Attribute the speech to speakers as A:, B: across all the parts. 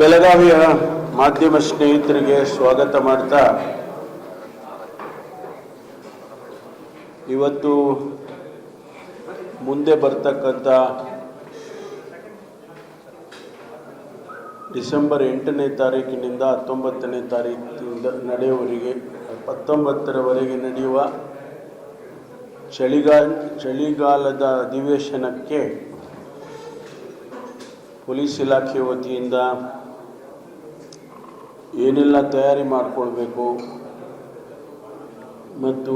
A: ಬೆಳಗಾವಿಯ ಮಾಧ್ಯಮ ಸ್ನೇಹಿತರಿಗೆ ಸ್ವಾಗತ ಮಾಡ್ತಾ ಇವತ್ತು ಮುಂದೆ ಬರ್ತಕ್ಕಂಥ ಡಿಸೆಂಬರ್ ಎಂಟನೇ ತಾರೀಕಿನಿಂದ ಹತ್ತೊಂಬತ್ತನೇ ತಾರೀಕಿನಿಂದ ನಡೆಯುವವರೆಗೆ, ಹತ್ತೊಂಬತ್ತರವರೆಗೆ ನಡೆಯುವ ಚಳಿಗಾಲ, ಚಳಿಗಾಲದ ಅಧಿವೇಶನಕ್ಕೆ ಪೊಲೀಸ್ ಇಲಾಖೆ ವತಿಯಿಂದ ಏನೆಲ್ಲ ತಯಾರಿ ಮಾಡಿಕೊಳ್ಬೇಕು? ಮತ್ತು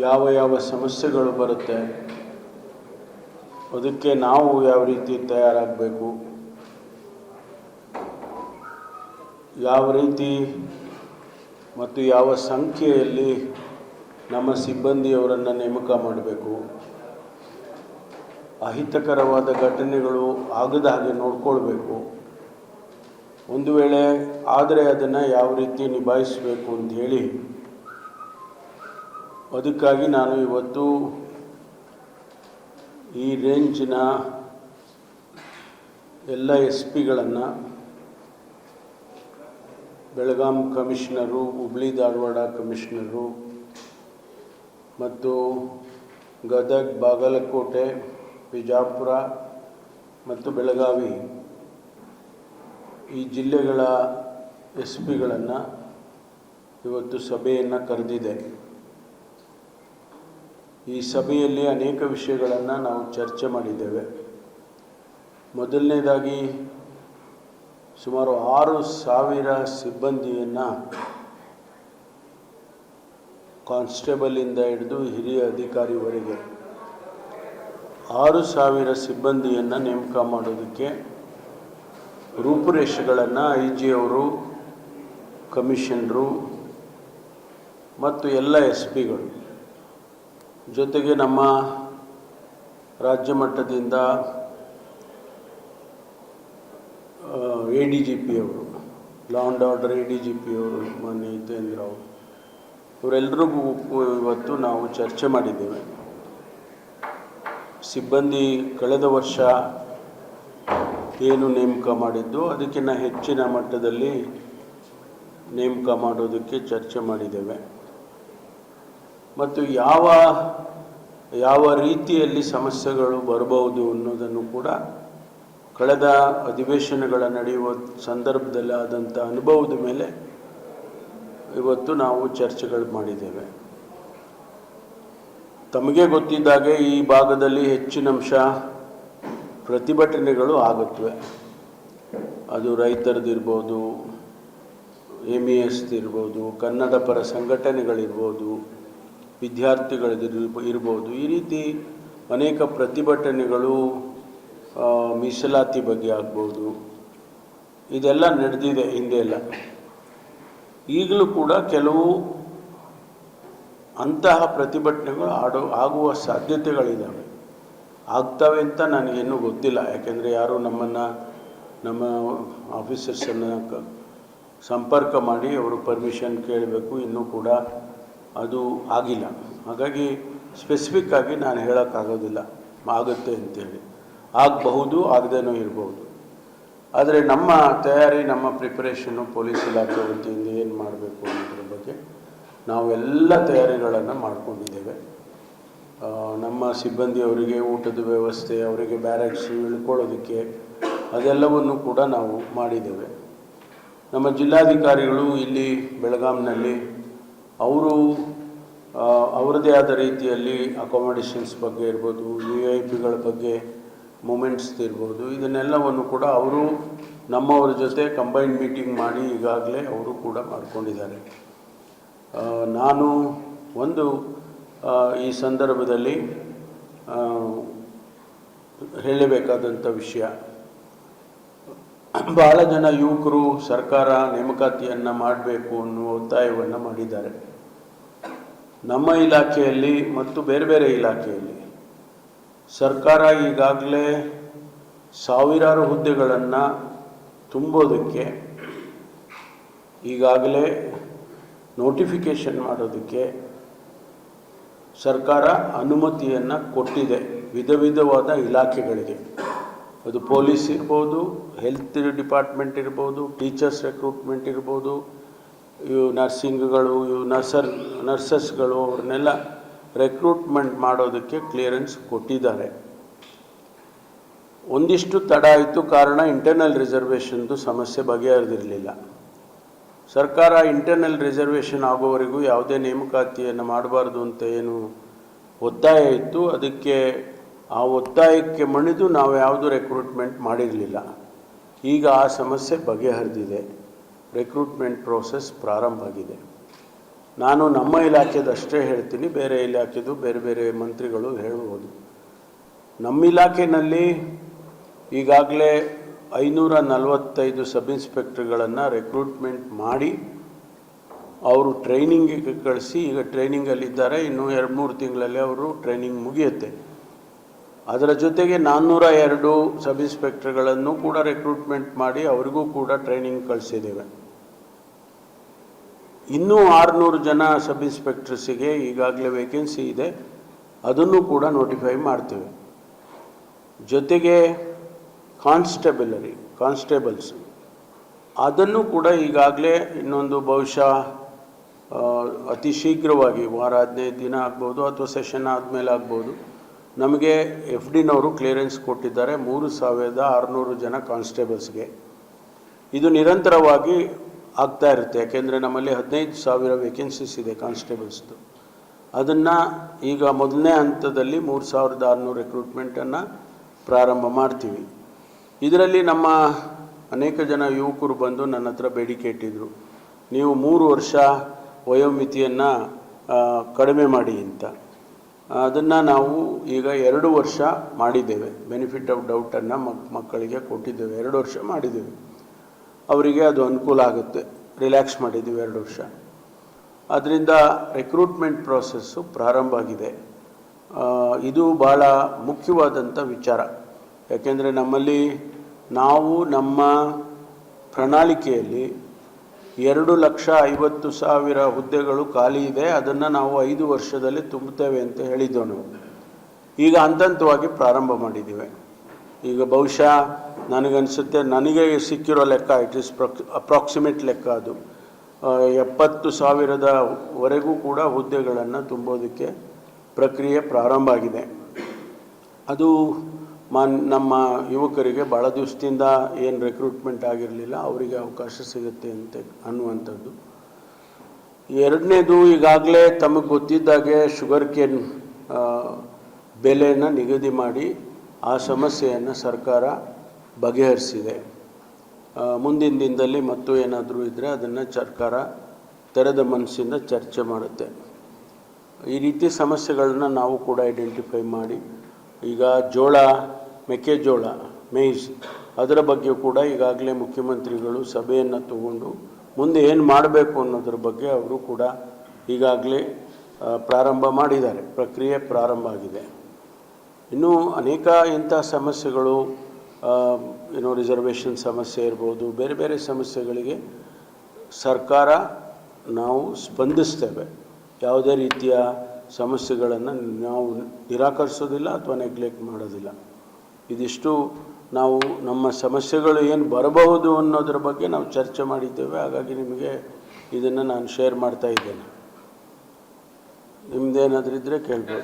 A: ಯಾವ ಯಾವ ಸಮಸ್ಯೆಗಳು ಬರುತ್ತೆ? ಅದಕ್ಕೆ ನಾವು ಯಾವ ರೀತಿ ತಯಾರಾಗಬೇಕು? ಯಾವ ರೀತಿ ಮತ್ತು ಯಾವ ಸಂಖ್ಯೆಯಲ್ಲಿ ನಮ್ಮ ಸಿಬ್ಬಂದಿಯವರನ್ನು ನೇಮಕ ಮಾಡಬೇಕು? ಅಹಿತಕರವಾದ ಘಟನೆಗಳು ಆಗದ ಹಾಗೆ ನೋಡ್ಕೊಳ್ಬೇಕು. ಒಂದು ವೇಳೆ ಆದರೆ ಅದನ್ನು ಯಾವ ರೀತಿ ನಿಭಾಯಿಸಬೇಕು ಅಂತ ಹೇಳಿ, ಅದಕ್ಕಾಗಿ ನಾನು ಇವತ್ತು ಈ ರೇಂಜಿನ ಎಲ್ಲ ಎಸ್ ಪಿಗಳನ್ನು ಬೆಳಗಾಂ ಕಮಿಷನರು, ಹುಬ್ಳಿ ಧಾರವಾಡ ಕಮಿಷನರು ಮತ್ತು ಗದಗ ಬಾಗಲಕೋಟೆ, ಬಿಜಾಪುರ ಮತ್ತು ಬೆಳಗಾವಿ ಈ ಜಿಲ್ಲೆಗಳ ಎಸ್ ಪಿಗಳನ್ನು ಇವತ್ತು ಸಭೆಯನ್ನು ಕರೆದಿದೆ. ಈ ಸಭೆಯಲ್ಲಿ ಅನೇಕ ವಿಷಯಗಳನ್ನು ನಾವು ಚರ್ಚೆ ಮಾಡಿದ್ದೇವೆ. ಮೊದಲನೇದಾಗಿ ಸುಮಾರು ಆರು ಸಾವಿರ ಸಿಬ್ಬಂದಿಯನ್ನು ಕಾನ್ಸ್ಟೇಬಲಿಂದ ಹಿಡಿದು ಹಿರಿಯ ಅಧಿಕಾರಿವರೆಗೆ ಆರು ಸಾವಿರ ಸಿಬ್ಬಂದಿಯನ್ನು ನೇಮಕ ಮಾಡೋದಕ್ಕೆ ರೂಪುರೇಷೆಗಳನ್ನು ಐ ಜಿ ಅವರು, ಕಮಿಷನರು ಮತ್ತು ಎಲ್ಲ ಎಸ್ ಪಿಗಳು. ಜೊತೆಗೆ ನಮ್ಮ ರಾಜ್ಯ ಮಟ್ಟದಿಂದ ಎ ಡಿ ಜಿ ಪಿ ಅವರು law and order A D G P ಅವರು ಮಾನ್ಯ ಹಿತೇಂದ್ರ ಅವರು ಇವರೆಲ್ಲರಿಗೂ ಇವತ್ತು ನಾವು ಚರ್ಚೆ ಮಾಡಿದ್ದೇವೆ. ಸಿಬ್ಬಂದಿ ಕಳೆದ ವರ್ಷ ಏನು ನೇಮಕ ಮಾಡಿದ್ದು ಅದಕ್ಕಿಂತ ಹೆಚ್ಚಿನ ಮಟ್ಟದಲ್ಲಿ ನೇಮಕ ಮಾಡೋದಕ್ಕೆ ಚರ್ಚೆ ಮಾಡಿದ್ದೇವೆ. ಮತ್ತು ಯಾವ ಯಾವ ರೀತಿಯಲ್ಲಿ ಸಮಸ್ಯೆಗಳು ಬರಬಹುದು ಅನ್ನೋದನ್ನು ಕೂಡ ಕಳೆದ ಅಧಿವೇಶನಗಳ ನಡೆಯುವ ಸಂದರ್ಭದಲ್ಲಿ ಆದಂಥ ಅನುಭವದ ಮೇಲೆ ಇವತ್ತು ನಾವು ಚರ್ಚೆಗಳು ಮಾಡಿದ್ದೇವೆ. ತಮಗೆ ಗೊತ್ತಿದ್ದಾಗೆ ಈ ಭಾಗದಲ್ಲಿ ಹೆಚ್ಚಿನ ಅಂಶ ಪ್ರತಿಭಟನೆಗಳು ಆಗುತ್ತವೆ. ಅದು ರೈತರದಿರ್ಬೋದು ಎಂ ಇ ಎಸ್ ಇರ್ಬೋದು ಕನ್ನಡ ಪರ ಸಂಘಟನೆಗಳಿರ್ಬೋದು ವಿದ್ಯಾರ್ಥಿಗಳದಿರ್ ಇರ್ಬೋದು ಈ ರೀತಿ ಅನೇಕ ಪ್ರತಿಭಟನೆಗಳು ಮೀಸಲಾತಿ ಬಗ್ಗೆ ಆಗ್ಬೋದು. ಇದೆಲ್ಲ ನಡೆದಿದೆ ಹಿಂದೆ ಎಲ್ಲ. ಈಗಲೂ ಕೂಡ ಕೆಲವು ಅಂತಹ ಪ್ರತಿಭಟನೆಗಳು ಆಡೋ, ಆಗುವ ಸಾಧ್ಯತೆಗಳಿದ್ದಾವೆ ಆಗ್ತವೆ ಅಂತ ನನಗೇನು ಗೊತ್ತಿಲ್ಲ. ಯಾಕೆಂದರೆ ಯಾರು ನಮ್ಮನ್ನು, ನಮ್ಮ ಆಫೀಸರ್ಸನ್ನು ಸಂಪರ್ಕ ಮಾಡಿ ಅವರು ಪರ್ಮಿಷನ್ ಕೇಳಬೇಕು. ಇನ್ನೂ ಕೂಡ ಅದು ಆಗಿಲ್ಲ. ಹಾಗಾಗಿ ಸ್ಪೆಸಿಫಿಕ್ ಆಗಿ ನಾನು ಹೇಳೋಕ್ಕಾಗೋದಿಲ್ಲ. ಆಗುತ್ತೆ ಅಂತೇಳಿ. ಆಗಬಹುದು, ಆಗದೇನೂ ಇರಬಹುದು ಆದರೆ ನಮ್ಮ ತಯಾರಿ, ನಮ್ಮ ಪ್ರಿಪರೇಷನ್ನು ಪೊಲೀಸ್ ಇಲಾಖೆ ವತಿಯಿಂದ ಏನು ಮಾಡಬೇಕು ಅನ್ನೋದ್ರ ಬಗ್ಗೆ ನಾವೆಲ್ಲ ತಯಾರಿಗಳನ್ನು ಮಾಡ್ಕೊಂಡಿದ್ದೇವೆ. ನಮ್ಮ ಸಿಬ್ಬಂದಿಯವರಿಗೆ ಊಟದ ವ್ಯವಸ್ಥೆ, ಅವರಿಗೆ ಬ್ಯಾರಕ್ಸ್ ಇಳ್ಕೊಳ್ಳೋದಕ್ಕೆ ಅದೆಲ್ಲವನ್ನು ಕೂಡ ನಾವು ಮಾಡಿದ್ದೇವೆ. ನಮ್ಮ ಜಿಲ್ಲಾಧಿಕಾರಿಗಳು ಇಲ್ಲಿ ಬೆಳಗಾಂನಲ್ಲಿ ಅವರು ಅವರದೇ ಆದ ರೀತಿಯಲ್ಲಿ ಅಕೊಮಡೇಷನ್ಸ್ ಬಗ್ಗೆ ಇರ್ಬೋದು ವಿ ಐ ಪಿಗಳ ಬಗ್ಗೆ ಮೂಮೆಂಟ್ಸ್ ಇರ್ಬೋದು, ಇದನ್ನೆಲ್ಲವನ್ನು ಕೂಡ ಅವರು ನಮ್ಮವರ ಜೊತೆ ಕಂಬೈನ್ ಮೀಟಿಂಗ್ ಮಾಡಿ ಈಗಾಗಲೇ ಅವರು ಕೂಡ ಮಾಡ್ಕೊಂಡಿದ್ದಾರೆ. ನಾನು ಒಂದು ಈ ಸಂದರ್ಭದಲ್ಲಿ ಹೇಳಬೇಕಾದಂಥ ವಿಷಯ. ಬಹಳ ಜನ ಯುವಕರು ಸರ್ಕಾರ ನೇಮಕಾತಿಯನ್ನು ಮಾಡಬೇಕು ಅನ್ನುವ ಒತ್ತಾಯವನ್ನು ಮಾಡಿದ್ದಾರೆ. ನಮ್ಮ ಇಲಾಖೆಯಲ್ಲಿ ಮತ್ತು ಬೇರೆ ಬೇರೆ ಇಲಾಖೆಯಲ್ಲಿ ಸರ್ಕಾರ ಈಗಾಗಲೇ ಸಾವಿರಾರು ಹುದ್ದೆಗಳನ್ನು ತುಂಬೋದಕ್ಕೆ, ಈಗಾಗಲೇ ನೋಟಿಫಿಕೇಷನ್ ಮಾಡೋದಕ್ಕೆ ಸರ್ಕಾರ ಅನುಮತಿಯನ್ನು ಕೊಟ್ಟಿದೆ. ವಿಧ ವಿಧವಾದ ಇಲಾಖೆಗಳಿಗೆ ಅದು ಪೊಲೀಸ್ ಇರ್ಬೋದು, ಹೆಲ್ತ್ ಡಿಪಾರ್ಟ್ಮೆಂಟ್ ಇರ್ಬೋದು, ಟೀಚರ್ಸ್ ರೆಕ್ರೂಟ್ಮೆಂಟ್ ಇರ್ಬೋದು, ಇವು ನರ್ಸಿಂಗ್ಗಳು, ಇವು ನರ್ಸರ್, ನರ್ಸಸ್ಗಳು ಅವ್ರನ್ನೆಲ್ಲ ರೆಕ್ರೂಟ್ಮೆಂಟ್ ಮಾಡೋದಕ್ಕೆ ಕ್ಲಿಯರೆನ್ಸ್ ಕೊಟ್ಟಿದ್ದಾರೆ. ಒಂದಿಷ್ಟು ತಡ ಆಯಿತು, ಕಾರಣ ಇಂಟರ್ನಲ್ ರಿಸರ್ವೇಷನ್ದು ಸಮಸ್ಯೆ ಬಗೆಹರಿದಿರಲಿಲ್ಲ. ಸರ್ಕಾರ ಇಂಟರ್ನಲ್ ರಿಸರ್ವೇಷನ್ ಆಗೋವರೆಗೂ ಯಾವುದೇ ನೇಮಕಾತಿಯನ್ನು ಮಾಡಬಾರ್ದು ಅಂತ ಏನು ಒತ್ತಾಯ ಇತ್ತು. ಅದಕ್ಕೆ ಆ ಒತ್ತಾಯಕ್ಕೆ ಮಣಿದು ನಾವು ಯಾವುದು ರೆಕ್ರೂಟ್ಮೆಂಟ್ ಮಾಡಿರಲಿಲ್ಲ. ಈಗ ಆ ಸಮಸ್ಯೆ ಬಗೆಹರಿದಿದೆ. ರೆಕ್ರೂಟ್ಮೆಂಟ್ ಪ್ರೋಸೆಸ್ ಪ್ರಾರಂಭ ಆಗಿದೆ. ನಾನು ನಮ್ಮ ಇಲಾಖೆದಷ್ಟೇ ಹೇಳ್ತೀನಿ. ಬೇರೆ ಇಲಾಖೆದು ಬೇರೆ ಬೇರೆ ಮಂತ್ರಿಗಳು ಹೇಳ್ಬೋದು ನಮ್ಮ ಇಲಾಖೆಯಲ್ಲಿ ಈಗಾಗಲೇ ಐನೂರ ನಲವತ್ತೈದು ಸಬ್ ಇನ್ಸ್ಪೆಕ್ಟರ್ಗಳನ್ನು ರೆಕ್ರೂಟ್ಮೆಂಟ್ ಮಾಡಿ ಅವರು ಟ್ರೈನಿಂಗಿಗೆ ಕಳಿಸಿ, ಈಗ ಟ್ರೈನಿಂಗಲ್ಲಿದ್ದಾರೆ. ಇನ್ನೂ ಎರಡು ಮೂರು ತಿಂಗಳಲ್ಲಿ ಅವರು ಟ್ರೈನಿಂಗ್ ಮುಗಿಯುತ್ತೆ. ಅದರ ಜೊತೆಗೆ ನಾನ್ನೂರ ಎರಡು ಸಬ್ ಇನ್ಸ್ಪೆಕ್ಟರ್ಗಳನ್ನು ಕೂಡ ರೆಕ್ರೂಟ್ಮೆಂಟ್ ಮಾಡಿ ಅವರಿಗೂ ಕೂಡ ಟ್ರೈನಿಂಗ್ ಕಳಿಸಿದ್ದೇವೆ. ಇನ್ನೂ ಆರುನೂರು ಜನ ಸಬ್ ಇನ್ಸ್ಪೆಕ್ಟರ್ಸಿಗೆ ಈಗಾಗಲೇ ವೇಕೆನ್ಸಿ ಇದೆ. ಅದನ್ನು ಕೂಡ ನೋಟಿಫೈ ಮಾಡ್ತೇವೆ. ಜೊತೆಗೆ ಕಾನ್ಸ್ಟೇಬಲರಿ, ಕಾನ್ಸ್ಟೇಬಲ್ಸ್. ಅದನ್ನು ಕೂಡ ಈಗಾಗಲೇ ಇನ್ನೊಂದು ಬಹುಶಃ ಅತಿ ಶೀಘ್ರವಾಗಿ ವಾರ ಹದಿನೈದು ದಿನ ಆಗ್ಬೋದು ಅಥವಾ ಸೆಷನ್ ಆದಮೇಲೆ ಆಗ್ಬೋದು. ನಮಗೆ ಎಫ್ ಡಿನವರು ಕ್ಲಿಯರೆನ್ಸ್ ಕೊಟ್ಟಿದ್ದಾರೆ ಮೂರು ಸಾವಿರದ ಆರುನೂರು ಜನ ಕಾನ್ಸ್ಟೇಬಲ್ಸ್ಗೆ. ಇದು ನಿರಂತರವಾಗಿ ಆಗ್ತಾ ಇರುತ್ತೆ, ಯಾಕೆಂದರೆ ನಮ್ಮಲ್ಲಿ ಹದಿನೈದು ಸಾವಿರ ವೇಕೆನ್ಸೀಸ್ ಇದೆ ಕಾನ್ಸ್ಟೇಬಲ್ಸ್ದು. ಅದನ್ನು ಈಗ ಮೊದಲನೇ ಹಂತದಲ್ಲಿ ಮೂರು ಸಾವಿರದ ಆರುನೂರು ರೆಕ್ರೂಟ್ಮೆಂಟನ್ನು ಪ್ರಾರಂಭ ಮಾಡ್ತೀವಿ. ಇದರಲ್ಲಿ ನಮ್ಮ ಅನೇಕ ಜನ ಯುವಕರು ಬಂದು ನನ್ನ ಹತ್ರ ಬೇಡಿಕೆ ಇಟ್ಟಿದ್ದರು ನೀವು ಮೂರು ವರ್ಷ ವಯೋಮಿತಿಯನ್ನು ಕಡಿಮೆ ಮಾಡಿ ಅಂತ. ಅದನ್ನು ನಾವು ಈಗ ಎರಡು ವರ್ಷ ಮಾಡಿದ್ದೇವೆ. ಬೆನಿಫಿಟ್ ಆಫ್ ಡೌಟನ್ನು ಮಕ್ ಮಕ್ಕಳಿಗೆ ಕೊಟ್ಟಿದ್ದೇವೆ. ಎರಡು ವರ್ಷ ಮಾಡಿದ್ದೇವೆ. ಅವರಿಗೆ ಅದು ಅನುಕೂಲ ಆಗುತ್ತೆ. ರಿಲ್ಯಾಕ್ಸ್ ಮಾಡಿದ್ದೀವಿ ಎರಡು ವರ್ಷ. ಅದರಿಂದ ರೆಕ್ರೂಟ್ಮೆಂಟ್ ಪ್ರೋಸೆಸ್ಸು ಪ್ರಾರಂಭ ಆಗಿದೆ. ಇದು ಭಾಳ ಮುಖ್ಯವಾದಂಥ ವಿಚಾರ. ಯಾಕೆಂದರೆ ನಮ್ಮಲ್ಲಿ ನಾವು ನಮ್ಮ ಪ್ರಣಾಳಿಕೆಯಲ್ಲಿ ಎರಡು ಲಕ್ಷ ಐವತ್ತು ಸಾವಿರ ಹುದ್ದೆಗಳು ಖಾಲಿ ಇದೆ, ಅದನ್ನು ನಾವು ಐದು ವರ್ಷದಲ್ಲಿ ತುಂಬುತ್ತೇವೆ ಅಂತ ಹೇಳಿದ್ದೆವು ನಾವು. ಈಗ ಹಂತಂತವಾಗಿ ಪ್ರಾರಂಭ ಮಾಡಿದ್ದೀವಿ. ಈಗ ಬಹುಶಃ ನನಗನ್ಸುತ್ತೆ, ನನಗೆ ಸಿಕ್ಕಿರೋ ಲೆಕ್ಕ ಇಟ್ ಇಸ್ ಅಪ್ರಾಕ್ಸಿಮೇಟ್ ಲೆಕ್ಕ ಅದು. ಎಪ್ಪತ್ತು ಸಾವಿರದವರೆಗೂ ಕೂಡ ಹುದ್ದೆಗಳನ್ನು ತುಂಬೋದಕ್ಕೆ ಪ್ರಕ್ರಿಯೆ ಪ್ರಾರಂಭ ಆಗಿದೆ. ಅದು ಮಾನ್, ನಮ್ಮ ಯುವಕರಿಗೆ ಭಾಳ ದಿವಸದಿಂದ ಏನು ರೆಕ್ರೂಟ್ಮೆಂಟ್ ಆಗಿರಲಿಲ್ಲ, ಅವರಿಗೆ ಅವಕಾಶ ಸಿಗುತ್ತೆ ಅಂತ ಅನ್ನುವಂಥದ್ದು. ಎರಡನೇದು ಈಗಾಗಲೇ ತಮಗೆ ಗೊತ್ತಿದ್ದಾಗೆ ಶುಗರ್ ಕೇನ್ ಬೆಲೆಯನ್ನು ನಿಗದಿ ಮಾಡಿ ಆ ಸಮಸ್ಯೆಯನ್ನು ಸರ್ಕಾರ ಬಗೆಹರಿಸಿದೆ. ಮುಂದಿನ ದಿನದಲ್ಲಿ ಮತ್ತು ಏನಾದರೂ ಇದ್ದರೆ ಅದನ್ನು ಸರ್ಕಾರ ತೆರೆದ ಮನಸ್ಸಿಂದ ಚರ್ಚೆ ಮಾಡುತ್ತೆ. ಈ ರೀತಿ ಸಮಸ್ಯೆಗಳನ್ನ ನಾವು ಕೂಡ ಐಡೆಂಟಿಫೈ ಮಾಡಿ, ಈಗ ಜೋಳ ಮೆಕ್ಕೆಜೋಳ, ಮೇಯ್ಸ್. ಅದರ ಬಗ್ಗೆ ಕೂಡ ಈಗಾಗಲೇ ಮುಖ್ಯಮಂತ್ರಿಗಳು ಸಭೆಯನ್ನು ತಗೊಂಡು ಮುಂದೆ ಏನು ಮಾಡಬೇಕು ಅನ್ನೋದ್ರ ಬಗ್ಗೆ ಅವರು ಕೂಡ ಈಗಾಗಲೇ ಪ್ರಾರಂಭ ಮಾಡಿದ್ದಾರೆ. ಪ್ರಕ್ರಿಯೆ ಪ್ರಾರಂಭ ಆಗಿದೆ. ಇನ್ನೂ ಅನೇಕ ಇಂಥ ಸಮಸ್ಯೆಗಳು ಏನು ರಿಸರ್ವೇಷನ್ ಸಮಸ್ಯೆ ಇರ್ಬೋದು, ಬೇರೆ ಬೇರೆ ಸಮಸ್ಯೆಗಳಿಗೆ ಸರ್ಕಾರ ನಾವು ಸ್ಪಂದಿಸ್ತೇವೆ. ಯಾವುದೇ ರೀತಿಯ ಸಮಸ್ಯೆಗಳನ್ನು ನಾವು ನಿರಾಕರಿಸೋದಿಲ್ಲ ಅಥವಾ ನೆಗ್ಲೆಕ್ಟ್ ಮಾಡೋದಿಲ್ಲ. ಇದಿಷ್ಟು ನಾವು ನಮ್ಮ ಸಮಸ್ಯೆಗಳು ಏನು ಬರಬಹುದು ಅನ್ನೋದ್ರ ಬಗ್ಗೆ ನಾವು ಚರ್ಚೆ ಮಾಡಿದ್ದೇವೆ. ಹಾಗಾಗಿ ನಿಮಗೆ ಇದನ್ನು ನಾನು ಶೇರ್ ಮಾಡ್ತಾ ಇದ್ದೇನೆ. ನಿಮ್ದೇನಾದ್ರೂ ಇದ್ರೆ ಕೇಳ್ಬೋದು.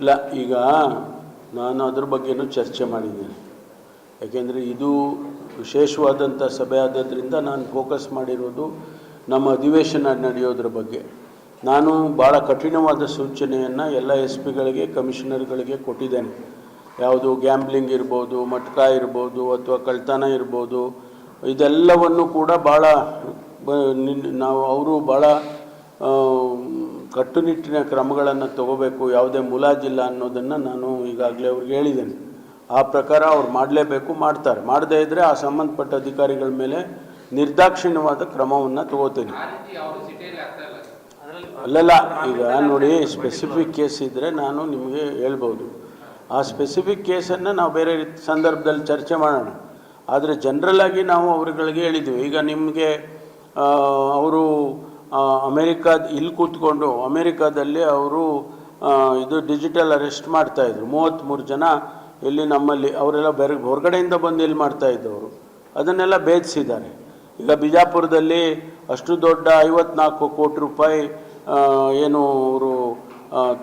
B: ಇಲ್ಲ,
A: ಈಗ ನಾನು ಅದ್ರ ಬಗ್ಗೆನೂ ಚರ್ಚೆ ಮಾಡಿದ್ದೇನೆ. ಯಾಕೆಂದರೆ ಇದು ವಿಶೇಷವಾದಂಥ ಸಭೆ ಆದ್ದರಿಂದ ನಾನು ಫೋಕಸ್ ಮಾಡಿರೋದು ನಮ್ಮ ಅಧಿವೇಶನ ನಡೆಯೋದ್ರ ಬಗ್ಗೆ. ನಾನು ಭಾಳ ಕಠಿಣವಾದ ಸೂಚನೆಯನ್ನು ಎಲ್ಲ ಎಸ್ ಪಿಗಳಿಗೆ ಕಮಿಷನರ್ಗಳಿಗೆ ಕೊಟ್ಟಿದ್ದೇನೆ. ಯಾವುದು ಗ್ಯಾಂಬ್ಲಿಂಗ್ ಇರ್ಬೋದು, ಮಟ್ಕಾ ಇರ್ಬೋದು, ಅಥವಾ ಕಳ್ತನ ಇರ್ಬೋದು, ಇದೆಲ್ಲವನ್ನು ಕೂಡ ಭಾಳ ನಾವು, ಅವರು ಭಾಳ ಕಟ್ಟುನಿಟ್ಟಿನ ಕ್ರಮಗಳನ್ನು ತಗೋಬೇಕು, ಯಾವುದೇ ಮುಲಾಜಿಲ್ಲ ಅನ್ನೋದನ್ನು ನಾನು ಈಗಾಗಲೇ ಅವ್ರಿಗೆ ಹೇಳಿದ್ದೇನೆ. ಆ ಪ್ರಕಾರ ಅವ್ರು ಮಾಡಲೇಬೇಕು, ಮಾಡ್ತಾರೆ. ಮಾಡದೇ ಇದ್ದರೆ ಆ ಸಂಬಂಧಪಟ್ಟ ಅಧಿಕಾರಿಗಳ ಮೇಲೆ ನಿರ್ದಾಕ್ಷಿಣ್ಯವಾದ ಕ್ರಮವನ್ನು ತಗೋತೀನಿ. ಅಲ್ಲಲ್ಲ, ಈಗ ನೋಡಿ ಸ್ಪೆಸಿಫಿಕ್ ಕೇಸ್ ಇದ್ದರೆ ನಾನು ನಿಮಗೆ ಹೇಳ್ಬೋದು. ಆ ಸ್ಪೆಸಿಫಿಕ್ ಕೇಸನ್ನು ನಾವು ಬೇರೆ ಸಂದರ್ಭದಲ್ಲಿ ಚರ್ಚೆ ಮಾಡೋಣ. ಆದರೆ ಜನರಲ್ ಆಗಿ ನಾವು ಅವರುಗಳಿಗೆ ಹೇಳಿದ್ವಿ. ಈಗ ನಿಮಗೆ ಅವರು ಅಮೇರಿಕಾದ ಇಲ್ಲಿ ಕೂತ್ಕೊಂಡು, ಅಮೇರಿಕಾದಲ್ಲಿ ಅವರು ಇದು ಡಿಜಿಟಲ್ ಅರೆಸ್ಟ್ ಮಾಡ್ತಾಯಿದ್ರು ಮೂವತ್ತ್ಮೂರು ಜನ ಇಲ್ಲಿ ನಮ್ಮಲ್ಲಿ ಅವರೆಲ್ಲ ಬೇರೆ ಹೊರಗಡೆಯಿಂದ ಬಂದು ಇಲ್ಲಿ ಮಾಡ್ತಾ ಇದ್ದವರು. ಅದನ್ನೆಲ್ಲ ಭೇದಿಸಿದ್ದಾರೆ. ಈಗ ಬಿಜಾಪುರದಲ್ಲಿ ಅಷ್ಟು ದೊಡ್ಡ ಐವತ್ನಾಲ್ಕು ಕೋಟಿ ರೂಪಾಯಿ ಏನು ಅವರು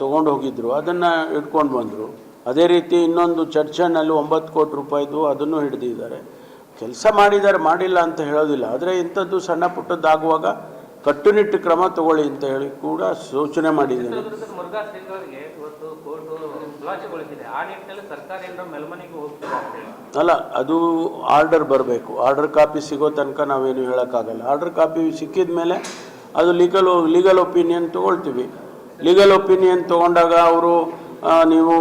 A: ತೊಗೊಂಡು ಹೋಗಿದ್ರು. ಅದನ್ನು ಇಟ್ಕೊಂಡು ಬಂದರು. ಅದೇ ರೀತಿ ಇನ್ನೊಂದು ಚರ್ಚನಲ್ಲಿ ಒಂಬತ್ತು ಕೋಟಿ ರೂಪಾಯಿದು ಅದನ್ನು ಹಿಡಿದಿದ್ದಾರೆ. ಕೆಲಸ ಮಾಡಿದ್ದಾರೆ, ಮಾಡಿಲ್ಲ ಅಂತ ಹೇಳೋದಿಲ್ಲ. ಆದರೆ ಇಂಥದ್ದು ಸಣ್ಣ ಪುಟ್ಟದ್ದಾಗುವಾಗ ಕಟ್ಟುನಿಟ್ಟು ಕ್ರಮ ತಗೊಳ್ಳಿ ಅಂತ ಹೇಳಿ ಕೂಡ ಸೂಚನೆ ಮಾಡಿದ್ದೀನಿ ಅಲ್ಲ, ಅದು ಆರ್ಡರ್ ಬರಬೇಕು. ಆರ್ಡರ್ ಕಾಪಿ ಸಿಗೋ ತನಕ ನಾವೇನು ಹೇಳೋಕ್ಕಾಗಲ್ಲ. ಆರ್ಡರ್ ಕಾಪಿ ಸಿಕ್ಕಿದ ಮೇಲೆ ಅದು ಲೀಗಲ್ ಲೀಗಲ್ ಒಪಿನಿಯನ್ ತೊಗೊಳ್ತೀವಿ. ಲೀಗಲ್ ಒಪಿನಿಯನ್ ತೊಗೊಂಡಾಗ ಅವರು ನೀವು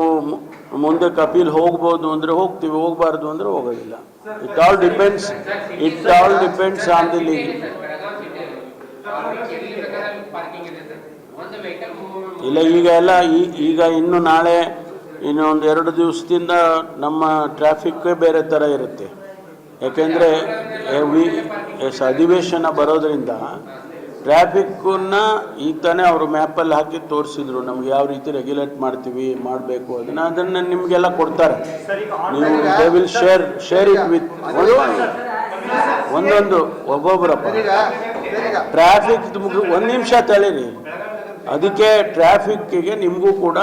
A: ಮುಂದೆ ಅಪೀಲ್ ಹೋಗ್ಬೋದು ಅಂದರೆ ಹೋಗ್ತೀವಿ, ಹೋಗಬಾರ್ದು ಅಂದರೆ ಹೋಗೋದಿಲ್ಲ. It all depends it all depends on the
B: league
A: ಇಲ್ಲ, ಈಗ ಎಲ್ಲ ಈಗ ಇನ್ನು ನಾಳೆ ಇನ್ನೊಂದು ಎರಡು ದಿವಸದಿಂದ ನಮ್ಮ ಟ್ರಾಫಿಕ್ಕೇ ಬೇರೆ ಥರ ಇರುತ್ತೆ. ಯಾಕೆಂದರೆ ಎಸ್ ಅಧಿವೇಶನ ಬರೋದ್ರಿಂದ ಟ್ರಾಫಿಕ್ಕನ್ನ ಈ ತಾನೇ ಅವರು ಮ್ಯಾಪಲ್ಲಿ ಹಾಕಿ ತೋರಿಸಿದ್ರು. ನಮ್ಗೆ ಯಾವ ರೀತಿ ರೆಗ್ಯುಲೇಟ್ ಮಾಡ್ತೀವಿ, ಮಾಡಬೇಕು ಅದನ್ನು ಅದನ್ನು ನಿಮಗೆಲ್ಲ ಕೊಡ್ತಾರೆ. ನೀವು they will share share it with ಒಂದೊಂದು ಒಬ್ಬೊಬ್ಬರಪ್ಪ ಟ್ರಾಫಿಕ್ ಒಂದು ನಿಮಿಷ ತಳೀರಿ ಅದಕ್ಕೆ ಟ್ರಾಫಿಕ್ಕಿಗೆ ನಿಮಗೂ ಕೂಡ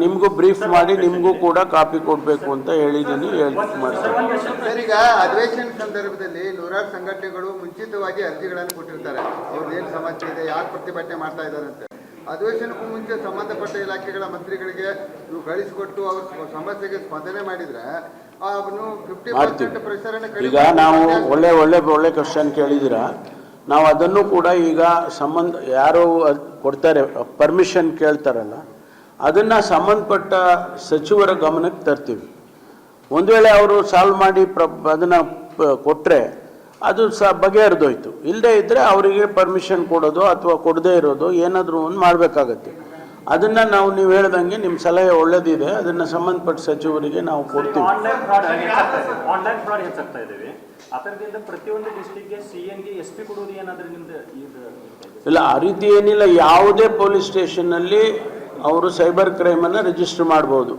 A: ನಿಮಗೂ ಬ್ರೀಫ್ ಮಾಡಿ ನಿಮಗೂ ಕೂಡ ಕಾಪಿ ಕೊಡಬೇಕು ಅಂತ ಹೇಳಿದ್ದೀನಿ ಈಗ ಮಾಡ್ತೀನಿ.
C: ಸರಿಗ ಅಧಿವೇಶನ ಸಂದರ್ಭದಲ್ಲಿ ನೂರಾರು ಸಂಘಟನೆಗಳು ಮುಂಚಿತವಾಗಿ ಅರ್ಜಿಗಳನ್ನು ಕೊಟ್ಟಿರ್ತಾರೆ. ಅವ್ರದ್ದು ಏನು ಸಮಸ್ಯೆ ಇದೆ ಯಾರು ಪ್ರತಿಭಟನೆ ಮಾಡ್ತಾ ಇದ್ದಾರೆ ಅಂತ. ಅಧಿವೇಶನಕ್ಕೂ ಮುಂಚೆ ಸಂಬಂಧಪಟ್ಟ ಇಲಾಖೆಗಳ ಮಂತ್ರಿಗಳಿಗೆ ನೀವು ಕಳಿಸಿಕೊಟ್ಟು ಅವ್ರ ಸಮಸ್ಯೆಗೆ ಸ್ಪಂದನೆ ಮಾಡಿದ್ರೆ
A: ಈಗ ನಾವು ಒಳ್ಳೆ ಒಳ್ಳೆ ಒಳ್ಳೆ ಕ್ವಶನ್ ಕೇಳಿದ್ದೀರಾ ನಾವು ಅದನ್ನು ಕೂಡ ಈಗ ಸಂಬಂಧ ಯಾರು ಕೊಡ್ತಾರೆ ಪರ್ಮಿಷನ್ ಕೇಳ್ತಾರಲ್ಲ ಅದನ್ನು ಸಂಬಂಧಪಟ್ಟ ಸಚಿವರ ಗಮನಕ್ಕೆ ತರ್ತೀವಿ. ಒಂದು ವೇಳೆ ಅವರು ಸಾಲ್ವ್ ಮಾಡಿ ಪ್ರ ಅದನ್ನು ಕೊಟ್ಟರೆ ಅದು ಸಹ ಬಗೆಹರಿದೋಯ್ತು. ಇಲ್ಲದೇ ಇದ್ದರೆ ಅವರಿಗೆ ಪರ್ಮಿಷನ್ ಕೊಡೋದು ಅಥವಾ ಕೊಡದೇ ಇರೋದು ಏನಾದರೂ ಒಂದು ಮಾಡಬೇಕಾಗತ್ತೆ. ಅದನ್ನು ನಾವು ನೀವು ಹೇಳ್ದಂಗೆ ನಿಮ್ಮ ಸಲಹೆ ಒಳ್ಳೇದಿದೆ ಅದನ್ನು ಸಂಬಂಧಪಟ್ಟ ಸಚಿವರಿಗೆ ನಾವು ಕೊಡ್ತೀವಿ. ಇಲ್ಲ ಆ ರೀತಿ ಏನಿಲ್ಲ. ಯಾವುದೇ ಪೊಲೀಸ್ ಸ್ಟೇಷನ್ನಲ್ಲಿ ಅವರು ಸೈಬರ್ ಕ್ರೈಮ್ ಕ್ರೈಮನ್ನು ರಿಜಿಸ್ಟರ್ ಮಾಡಬಹುದು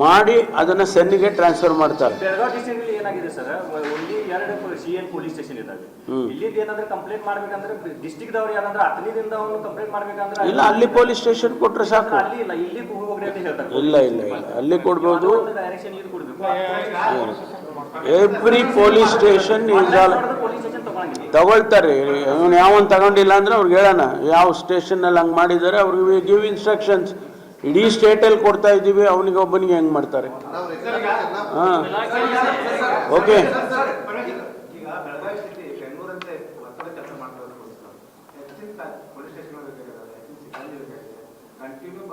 A: ಮಾಡಿ ಅದನ್ನು ಸೆನ್ಗೆ ಟ್ರಾನ್ಸ್ಫರ್ ಮಾಡ್ತಾರೆ.
D: ಬೆಳಗಾವಿ ಡಿಸ್ಟ್ರಿಕ್ಟ್ ಏನಾಗಿದೆ ಸರ್? ಒಂದೇ ಎರಡು ಸಿ ಎನ್ ಪೊಲೀಸ್ ಸ್ಟೇಷನ್ ಇದ್ದಾವೆ
A: ಇಲ್ಲಿ
D: ಇಲ್ಲಿಂದ ಏನಾದ್ರೂ ಕಂಪ್ಲೇಂಟ್ ಮಾಡ್ಬೇಕಂದ್ರೆ ಡಿಸ್ಟ್ರಿಕ್ಟ್ ದವ್ರು ಯಾರಾದ್ರೂ ಹತ್ತನಿದಿಂದ ಅವನು ಕಂಪ್ಲೇಂಟ್ ಮಾಡ್ಬೇಕಂದ್ರೆ
A: ಇಲ್ಲ ಅಲ್ಲಿ ಪೊಲೀಸ್ ಸ್ಟೇಷನ್ ಕೊಟ್ಟರೆ ಸಾಕು.
D: ಅಲ್ಲಿ ಇಲ್ಲ ಇಲ್ಲಿ ಹೋಗ್ರಿ ಅಂತ ಹೇಳ್ತಾರೆ.
A: ಇಲ್ಲ ಇಲ್ಲ ಇಲ್ಲ. ಅಲ್ಲಿ ಕೊಡ್ಬೋದು.
D: ಡೈರೆಕ್ಷನ್ ಇದು ಕೊಡ್ಬೇಕು.
A: ಎವ್ರಿ ಪೊಲೀಸ್ ಸ್ಟೇಷನ್ ತಗೊಳ್ತಾರೆ. ಇವನು ಯಾವನ್ ತಗೊಂಡಿಲ್ಲ ಅಂದ್ರೆ ಅವ್ರಿಗೆ ಹೇಳೋಣ. ಯಾವ ಸ್ಟೇಷನ್ನಲ್ಲಿ ಹಂಗೆ ಮಾಡಿದ್ದಾರೆ, ಅವ್ರಿಗೆ ಗಿವ್ ಇನ್ಸ್ಟ್ರಕ್ಷನ್ಸ್ ಇಡೀ ಸ್ಟೇಟಲ್ಲಿ ಕೊಡ್ತಾ ಇದ್ದೀವಿ, ಅವನಿಗೆ ಒಬ್ಬನಿಗೆ ಹೆಂಗೆ ಮಾಡ್ತಾರೆ? ಹಾಂ. ಓಕೆ.
E: ಕಂಟಿನ್ಯೂ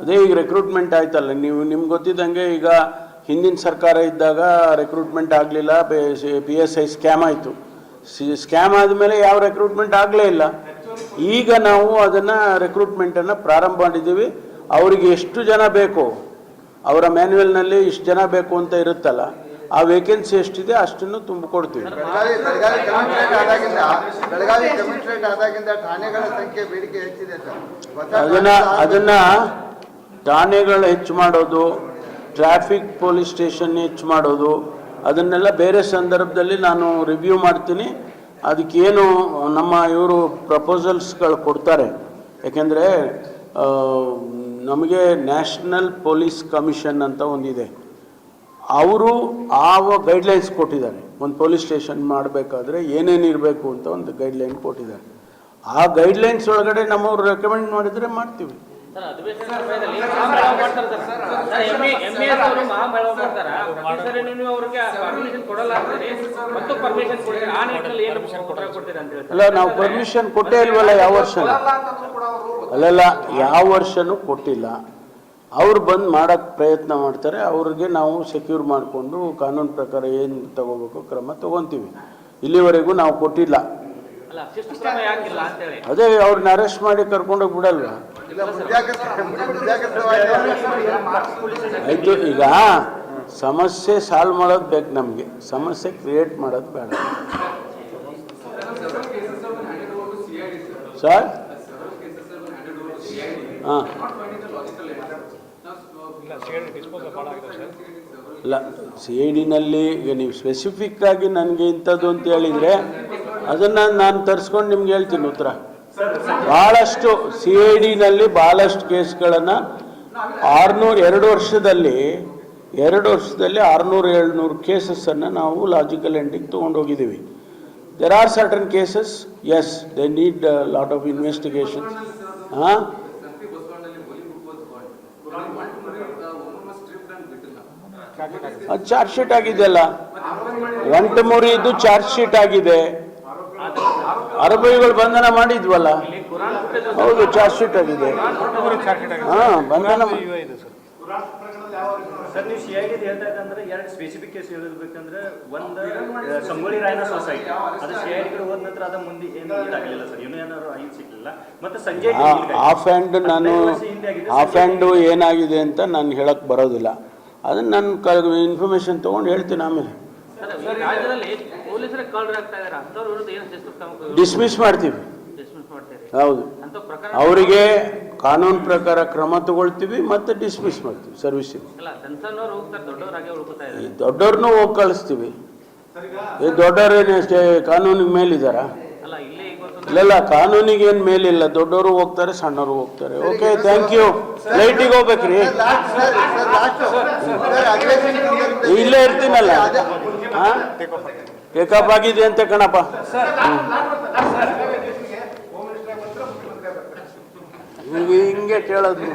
A: ಅದೇ ಈಗ ರೆಕ್ರೂಟ್ಮೆಂಟ್ ಆಯ್ತಲ್ಲ, ನೀವು ನಿಮ್ಗೆ ಗೊತ್ತಿದ್ದಂಗೆ ಈಗ ಹಿಂದಿನ ಸರ್ಕಾರ ಇದ್ದಾಗ ರೆಕ್ರೂಟ್ಮೆಂಟ್ ಆಗಲಿಲ್ಲ, ಪಿ ಎಸ್ ಐ ಸ್ಕ್ಯಾಮ್ ಆಯಿತು. ಸ್ಕ್ಯಾಮ್ ಆದಮೇಲೆ ಯಾವ ರೆಕ್ರೂಟ್ಮೆಂಟ್ ಆಗಲೇ ಇಲ್ಲ. ಈಗ ನಾವು ಅದನ್ನು ರೆಕ್ರೂಟ್ಮೆಂಟನ್ನು ಪ್ರಾರಂಭ ಮಾಡಿದ್ದೀವಿ. ಅವರಿಗೆ ಎಷ್ಟು ಜನ ಬೇಕು, ಅವರ ಮ್ಯಾನ್ಯುವಲ್ನಲ್ಲಿ ಇಷ್ಟು ಜನ ಬೇಕು ಅಂತ ಇರುತ್ತಲ್ಲ ಆ ವೇಕೆನ್ಸಿ ಎಷ್ಟಿದೆ ಅಷ್ಟನ್ನು ತುಂಬಿಕೊಡ್ತೀವಿ.
C: ಬೆಳಗಾವಿ ಬೆಳಗಾವಿ ಕಮಿಷನರೇಟ್ ಬೆಳಗಾವಿ ಕಮಿಷನರೇಟ್ ಆದಾಗಿಂದ ಠಾಣೆಗಳ ಸಂಖ್ಯೆ ಬೇಡಿಕೆ ಹೆಚ್ಚಿದೆ ಸರ್.
A: ಅದನ್ನ ಅದನ್ನ ಠಾಣೆಗಳು ಹೆಚ್ಚು ಮಾಡೋದು ಟ್ರಾಫಿಕ್ ಪೊಲೀಸ್ ಸ್ಟೇಷನ್ ಹೆಚ್ಚು ಮಾಡೋದು ಅದನ್ನೆಲ್ಲ ಬೇರೆ ಸಂದರ್ಭದಲ್ಲಿ ನಾನು ರಿವ್ಯೂ ಮಾಡ್ತೀನಿ. ಅದಕ್ಕೇನು ನಮ್ಮ ಇವರು ಪ್ರಪೋಸಲ್ಸ್ಗಳು ಕೊಡ್ತಾರೆ. ಯಾಕೆಂದರೆ ನಮಗೆ ನ್ಯಾಷನಲ್ ಪೊಲೀಸ್ ಕಮಿಷನ್ ಅಂತ ಒಂದಿದೆ. ಅವರು ಆ ಗೈಡ್ಲೈನ್ಸ್ ಕೊಟ್ಟಿದ್ದಾರೆ. ಒಂದು ಪೊಲೀಸ್ ಸ್ಟೇಷನ್ ಮಾಡಬೇಕಾದ್ರೆ ಏನೇನು ಇರಬೇಕು ಅಂತ ಒಂದು ಗೈಡ್ಲೈನ್ ಕೊಟ್ಟಿದ್ದಾರೆ. ಆ ಗೈಡ್ಲೈನ್ಸ್ ಒಳಗಡೆ ನಮ್ಮವ್ರು ರೆಕಮೆಂಡ್ ಮಾಡಿದರೆ ಮಾಡ್ತೀವಿ. ಅಲ್ಲ ನಾವು ಪರ್ಮಿಷನ್ ಕೊಟ್ಟೇ ಇಲ್ವಲ್ಲ ಯಾವ ವರ್ಷ ಅಲ್ಲಲ್ಲ ಯಾವ ವರ್ಷನೂ ಕೊಟ್ಟಿಲ್ಲ. ಅವ್ರು ಬಂದು ಮಾಡೋಕ್ಕೆ ಪ್ರಯತ್ನ ಮಾಡ್ತಾರೆ ಅವ್ರಿಗೆ ನಾವು ಸೆಕ್ಯೂರ್ ಮಾಡಿಕೊಂಡು ಕಾನೂನು ಪ್ರಕಾರ ಏನು ತಗೋಬೇಕು ಕ್ರಮ ತಗೊತೀವಿ. ಇಲ್ಲಿವರೆಗೂ ನಾವು ಕೊಟ್ಟಿಲ್ಲ. ಅದೇ ಅವ್ರನ್ನ ಅರೆಸ್ಟ್ ಮಾಡಿ ಕರ್ಕೊಂಡೋಗಿ ಬಿಡಲ್ವಾ? ಆಯಿತು ಈಗ ಸಮಸ್ಯೆ ಸಾಲ್ವ್ ಮಾಡೋದು ಬೇಕು ನಮಗೆ. ಸಮಸ್ಯೆ ಕ್ರಿಯೇಟ್ ಮಾಡೋದು ಬೇಡ. ಸರ್ ಹಾಂ. ಇಲ್ಲ ಸಿ ಐ ಡಿನಲ್ಲಿ ಈಗ ನೀವು ಸ್ಪೆಸಿಫಿಕ್ ಆಗಿ ನನಗೆ ಇಂಥದ್ದು ಅಂತ ಹೇಳಿದರೆ ಅದನ್ನು ನಾನು ತರಿಸ್ಕೊಂಡು ನಿಮ್ಗೆ ಹೇಳ್ತೀನಿ ಉತ್ತರ. ಭಾಳಷ್ಟು ಸಿ ಐ ಡಿನಲ್ಲಿ ಭಾಳಷ್ಟು ಕೇಸ್ಗಳನ್ನು ಆರುನೂರು ಎರಡು ವರ್ಷದಲ್ಲಿ ಎರಡು ವರ್ಷದಲ್ಲಿ ಆರುನೂರು ಏಳ್ನೂರು ಕೇಸಸ್ಸನ್ನು ನಾವು ಲಾಜಿಕಲ್ ಎಂಡಿಗೆ ತೊಗೊಂಡೋಗಿದ್ದೀವಿ there are certain cases as they need lot of investigation ಹಾಂ? ಅದು ಚಾರ್ಜ್ ಶೀಟ್ ಆಗಿದೆಯಲ್ಲ? ಒಂಟು ಇದ್ದು ಚಾರ್ಜ್ ಶೀಟ್ ಆಗಿದೆ. ಆರೋಪಿಗಳು ಬಂಧನ ಮಾಡಿದ್ವಲ್ಲ? ಹೌದು ಚಾರ್ಜ್ ಶೀಟ್ ಆಗಿದೆ. ಹಾಂ ಬಂಧನ
D: ಸರ್ ನೀವು ಸಿ ಹೇಳ್ತಾ ಇದ್ದಂದ್ರೆ ಎರಡು ಸ್ಪೆಸಿಫಿಕ್ ಕೇಸ್ ಹೇಳಬೇಕಂದ್ರೆ ಒಂದು ಆ, ಸಂಗೊಳ್ಳಿ ರಾಯನ ಸೊಸೈಟಿ ಅದು ಸಿ ಐ ಕಡೆ ಹೋದ ನಂತರ ಅದ ಮುಂದೆ ಏನು ಇದಾಗಲಿಲ್ಲ ಸರ್. ಇನ್ನೂ ಏನಾದ್ರು ಐದು ಸಿಗ್ಲಿಲ್ಲ. ಮತ್ತೆ ಸಂಜಯ್
A: ಆಫ್ ಹ್ಯಾಂಡ್ ನಾನು ಆಫ್ ಹ್ಯಾಂಡ್ ಏನಾಗಿದೆ ಅಂತ ನಾನು ಹೇಳಕ್ ಬರೋದಿಲ್ಲ. ಅದನ್ನ ನಾನು ಇನ್ಫಾರ್ಮೇಷನ್ ತೊಗೊಂಡು ಹೇಳ್ತೀನಿ ಆಮೇಲೆ. ಡಿಸ್ಮಿಸ್ ಮಾಡ್ತೀವಿ. ಹೌದು. ಅವರಿಗೆ ಕಾನೂನು ಪ್ರಕಾರ ಕ್ರಮ ತಗೊಳ್ತೀವಿ ಮತ್ತೆ ಡಿಸ್ಮಿಸ್ ಮಾಡ್ತೀವಿ ಸರ್ವಿಸಿಗೆ ದೊಡ್ಡವ್ರನ್ನೂ ಹೋಗಿ ಕಳಿಸ್ತೀವಿ. ಈ ದೊಡ್ಡವ್ರೇನು ಅಷ್ಟೇ ಕಾನೂನಿಗೆ ಮೇಲಿದ್ದಾರಾ?
F: ಇಲ್ಲ
A: ಕಾನೂನಿಗೆ ಏನು ಮೇಲಿಲ್ಲ ದೊಡ್ಡವರು ಹೋಗ್ತಾರೆ ಸಣ್ಣವರು ಹೋಗ್ತಾರೆ. ಓಕೆ ಥ್ಯಾಂಕ್ ಯು ಫ್ಲೈಟಿಗೆ ಹೋಗ್ಬೇಕ್ರಿ.
C: ಸರ್ ಸರ್ ಸರ್
A: ಇಲ್ಲೇ ಇರ್ತೀನಲ್ಲ ಹಾಂ? ಟೇಕಪ್ ಆಗಿದೆ ಅಂತ ಕಣಪ್ಪ. ಹಿಂಗೆ ಸರ್ ಕೇಳೋದು